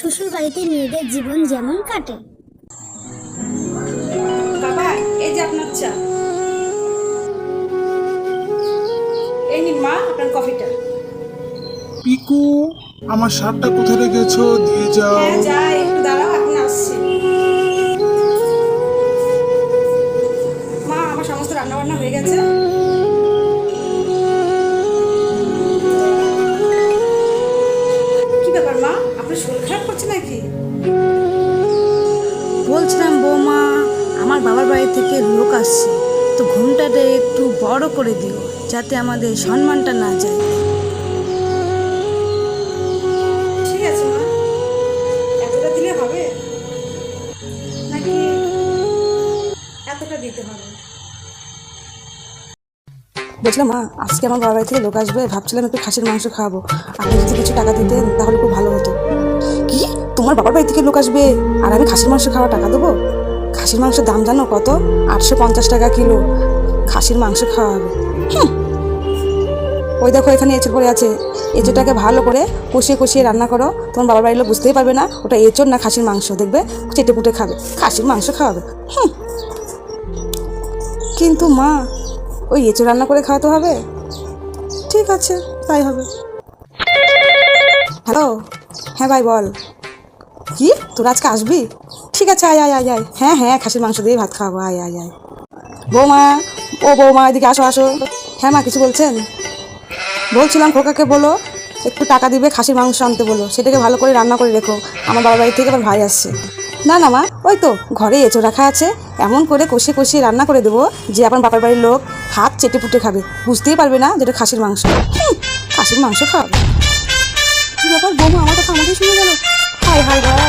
শ্বশুর বাড়িতে মেয়েদের জীবন যেমন কাটে। বাবা এই যে আপনার চা। এই নিন মা আপনার কফিটা। পিকু আমার শার্টটা কোথায় রেখেছো? দিয়ে যাও। হ্যাঁ যাই একটু দাঁড়াও এখন আসছি। মা আমার সমস্ত রান্না বান্না হয়ে গেছে। আপনার শরীর খারাপ করছে নাকি? বলছিলাম বৌমা আমার বাবার বাড়ি থেকে লোক আসছে তো ঘুমটাতে একটু বড় করে দিও যাতে আমাদের সম্মানটা না যায়। ঠিক আছে মা। এতটা দিলে হবে? নাকি এতটা দিতে হবে? বলছিলাম মা, আজকে আমার বাড়ি থেকে লোক আসবে, ভাবছিলাম একটু খাসির মাংস খাওয়াবো। আপনি যদি কিছু টাকা দিতেন, তাহলে খুব ভালো হতো। কি? তোমার বাবার বাড়ি থেকে লোক আসবে, আর আমি খাসির মাংস খাওয়া টাকা দেবো? খাসির মাংসের দাম জানো কত? আটশো পঞ্চাশ টাকা কিলো। খাসির মাংস খাওয়া হবে। ওই দেখো, এখানে এঁচড় পড়ে আছে। এঁচড়টাকে ভালো করে কষিয়ে কষিয়ে রান্না করো। তোমার বাবার বাড়ির লোক বুঝতেই পারবে না, ওটা এঁচড় না খাসির মাংস। দেখবে, চেটে পুটে খাবে। খাসির মাংস খাওয়াবে। হুম। কিন্তু মা ওই এঁচো রান্না করে খাওয়াতে হবে? ঠিক আছে, তাই হবে। হ্যালো? হ্যাঁ ভাই, বল। কি? তোর আজকে আসবি? ঠিক আছে, আয় আয় আয় আয়। হ্যাঁ হ্যাঁ খাসির মাংস দিয়ে ভাত খাওয়াবো। আয় আয় আয়। বৌমা, ও বৌমা, এদিকে আসো আসো। হ্যাঁ মা, কিছু বলছেন? বলছিলাম খোকাকে বলো, একটু টাকা দিবে, খাসির মাংস আনতে বলো। সেটাকে ভালো করে রান্না করে রেখো। আমার বাবার বাড়ি থেকে আমার ভাই আসছে। না না, মা, ওই তো ঘরে এঁচো রাখা আছে। এমন করে কষে কষে রান্না করে দেবো যে আমার বাপার বাড়ির লোক হাত চেটে পুটে খাবে। বুঝতেই পারবে না যেটা খাসির মাংস। খাসির মাংস খাওয়াবে। কি ব্যাপার বৌমা, আমার কথা আমাকেই শুনে গেল? কি বৌমা